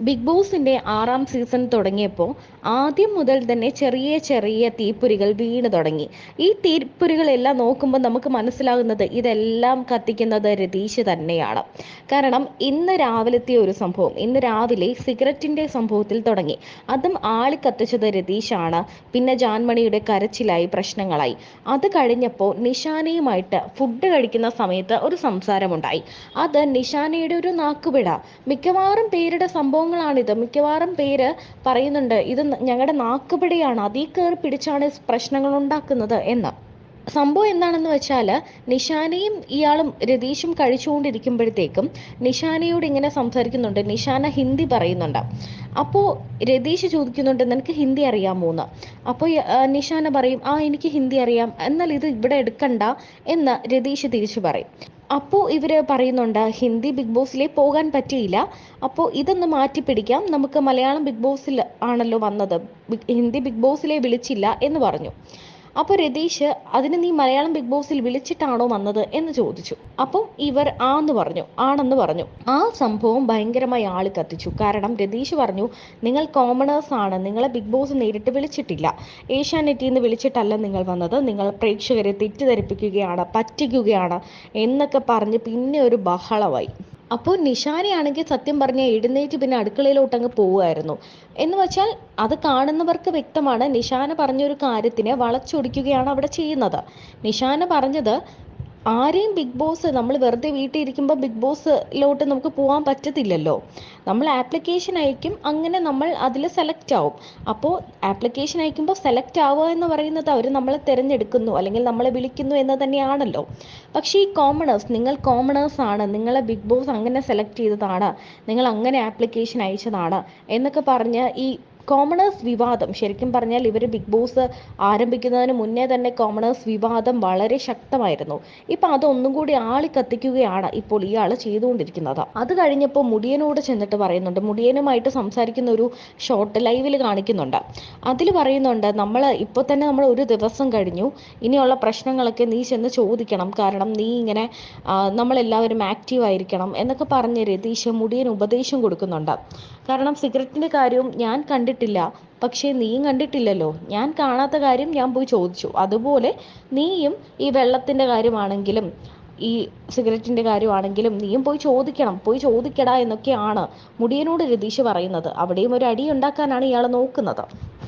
Big ബോസിന്റെ ആറാം season തുടങ്ങിയപ്പോൾ ആദ്യം മുതൽ തന്നെ ചെറിയ ചെറിയ തീപ്പൊരികൾ വീണ് തുടങ്ങി. ഈ തീപ്പൊരികളെല്ലാം നോക്കുമ്പോൾ നമുക്ക് മനസ്സിലാകുന്നത് ഇതെല്ലാം കത്തിക്കുന്നത് രതീഷ് തന്നെയാണ്. കാരണം ഇന്ന് രാവിലത്തെ ഒരു സംഭവം ഇന്ന് രാവിലെ സിഗരറ്റിന്റെ സംഭവത്തിൽ തുടങ്ങി. അതും ആളി കത്തിച്ചത് രതീഷാണ്. പിന്നെ ജാൻമണിയുടെ കരച്ചിലായി പ്രശ്നങ്ങളായി. അത് കഴിഞ്ഞപ്പോൾ നിഷാനയുമായിട്ട് ഫുഡ് കഴിക്കുന്ന സമയത്ത് ഒരു സംസാരമുണ്ടായി. അത് നിഷാനയുടെ ഒരു നാക്കുപിട. മിക്കവാറും പേരുടെ സംഭവങ്ങളാണിത് മിക്കവാറും പേര് പറയുന്നുണ്ട് ഇത് ഞങ്ങളുടെ നാക്കുപിടിയാണ്. അതീ കയറി പിടിച്ചാണ് പ്രശ്നങ്ങൾ ഉണ്ടാക്കുന്നത് എന്ന്. സംഭവം എന്താണെന്ന് വെച്ചാൽ നിഷാനയും ഇയാളും രതീഷും കഴിച്ചുകൊണ്ടിരിക്കുമ്പോഴത്തേക്കും നിഷാനയോട് ഇങ്ങനെ സംസാരിക്കുന്നുണ്ട്. നിഷാന ഹിന്ദി പറയുന്നുണ്ട്. അപ്പോൾ രതീഷ് ചോദിക്കുന്നുണ്ട് നിനക്ക് ഹിന്ദി അറിയാമോ? എന്ന്. അപ്പോൾ നിഷാന പറയും ആ എനിക്ക് ഹിന്ദി അറിയാം. എന്നാൽ ഇത് ഇവിടെ എടുക്കണ്ട എന്ന് രതീഷ് തിരിച്ചു പറയും. അപ്പോൾ ഇവർ പറയുന്നുണ്ട് ഹിന്ദി ബിഗ് ബോസിലേ പോകാൻ പറ്റിയില്ല. അപ്പോൾ ഇതൊന്ന് മാറ്റി പിടിക്കാം. നമുക്ക് മലയാളം ബിഗ് ബോസിൽ ആണല്ലോ വന്നത്. ഹിന്ദി ബിഗ് ബോസിലെ വിളിച്ചില്ല എന്ന് പറഞ്ഞു. അപ്പോൾ രതീഷ് അതിന് നീ മലയാളം ബിഗ് ബോസിൽ വിളിച്ചിട്ടാണോ വന്നത്? എന്ന് ചോദിച്ചു. അപ്പം ഇവർ ആന്ന് പറഞ്ഞു ആണെന്ന് പറഞ്ഞു. ആ സംഭവം ഭയങ്കരമായി ആൾ കത്തിച്ചു. കാരണം രതീഷ് പറഞ്ഞു നിങ്ങൾ കോമണേഴ്സ് ആണ് നിങ്ങളെ ബിഗ് ബോസ് നേരിട്ട് വിളിച്ചിട്ടില്ല. ഏഷ്യാനെറ്റിൽ നിന്ന് വിളിച്ചിട്ടല്ല നിങ്ങൾ വന്നത്. നിങ്ങൾ പ്രേക്ഷകരെ തെറ്റിദ്ധരിപ്പിക്കുകയാണ് പറ്റിക്കുകയാണ് എന്നൊക്കെ പറഞ്ഞ് പിന്നെ ഒരു ബഹളമായി. അപ്പോൾ നിഷാനയാണെങ്കിൽ സത്യം പറഞ്ഞ എഴുന്നേറ്റ് പിന്നെ അടുക്കളയിലോട്ട് അങ്ങ് പോവുമായിരുന്നു. എന്ന് വെച്ചാൽ അത് കാണുന്നവർക്ക് വ്യക്തമാണ് നിഷാന പറഞ്ഞൊരു കാര്യത്തിനെ വളച്ചൊടിക്കുകയാണ് അവിടെ ചെയ്യുന്നത്. നിഷാന പറഞ്ഞത് ആരെയും ബിഗ് ബോസ് നമ്മൾ വെറുതെ വീട്ടിൽ ഇരിക്കുമ്പോൾ ബിഗ് ബോസിലോട്ട് നമുക്ക് പോകാൻ പറ്റത്തില്ലല്ലോ. നമ്മൾ ആപ്ലിക്കേഷൻ അയക്കും അങ്ങനെ നമ്മൾ അതിൽ സെലക്ട് ആവും. അപ്പോൾ ആപ്ലിക്കേഷൻ അയക്കുമ്പോൾ സെലക്ട് ആവുക എന്ന് പറയുന്നത് അവർ നമ്മളെ തിരഞ്ഞെടുക്കുന്നു അല്ലെങ്കിൽ നമ്മളെ വിളിക്കുന്നു എന്ന് തന്നെയാണല്ലോ. പക്ഷേ ഈ കോമണേഴ്സ് നിങ്ങൾ കോമണേഴ്സ് ആണ് നിങ്ങളെ ബിഗ് ബോസ് അങ്ങനെ സെലക്ട് ചെയ്തതാണ് നിങ്ങൾ അങ്ങനെ ആപ്ലിക്കേഷൻ അയച്ചതാണ് എന്നൊക്കെ പറഞ്ഞ് ഈ കോമണേഴ്സ് വിവാദം. ശരിക്കും പറഞ്ഞാൽ ഇവർ ബിഗ് ബോസ് ആരംഭിക്കുന്നതിന് മുന്നേ തന്നെ കോമണേഴ്സ് വിവാദം വളരെ ശക്തമായിരുന്നു. ഇപ്പം അതൊന്നും കൂടി ആളി കത്തിക്കുകയാണ് ഇപ്പോൾ ഇയാൾ ചെയ്തുകൊണ്ടിരിക്കുന്നത്. അത് കഴിഞ്ഞപ്പോൾ മുടിയനോട് ചെന്നിട്ട് പറയുന്നുണ്ട്. മുടിയനുമായിട്ട് സംസാരിക്കുന്ന ഒരു ഷോർട്ട് ലൈവിൽ കാണിക്കുന്നുണ്ട്. അതിൽ പറയുന്നുണ്ട് നമ്മൾ ഇപ്പോൾ തന്നെ നമ്മൾ ഒരു ദിവസം കഴിഞ്ഞു. ഇനിയുള്ള പ്രശ്നങ്ങളൊക്കെ നീ ചെന്ന് ചോദിക്കണം. കാരണം നീ ഇങ്ങനെ നമ്മളെല്ലാവരും ആക്റ്റീവ് ആയിരിക്കണം എന്നൊക്കെ പറഞ്ഞ് രതീഷ് മുടിയൻ ഉപദേശം കൊടുക്കുന്നുണ്ട്. കാരണം സിഗരറ്റിന്റെ കാര്യവും ഞാൻ കണ്ടിട്ടില്ല. പക്ഷേ നീയും കണ്ടിട്ടില്ലല്ലോ. ഞാൻ കാണാത്ത കാര്യം ഞാൻ പോയി ചോദിച്ചു. അതുപോലെ നീയും ഈ വെള്ളത്തിന്റെ കാര്യമാണെങ്കിലും ഈ സിഗരറ്റിന്റെ കാര്യമാണെങ്കിലും നീയും പോയി ചോദിക്കണം. പോയി ചോദിക്കടാ എന്നൊക്കെയാണ് മുടിയനോട് രതീഷ് പറയുന്നത്. അവിടെയും ഒരു അടി ഉണ്ടാക്കാനാണ് ഇയാൾ നോക്കുന്നത്.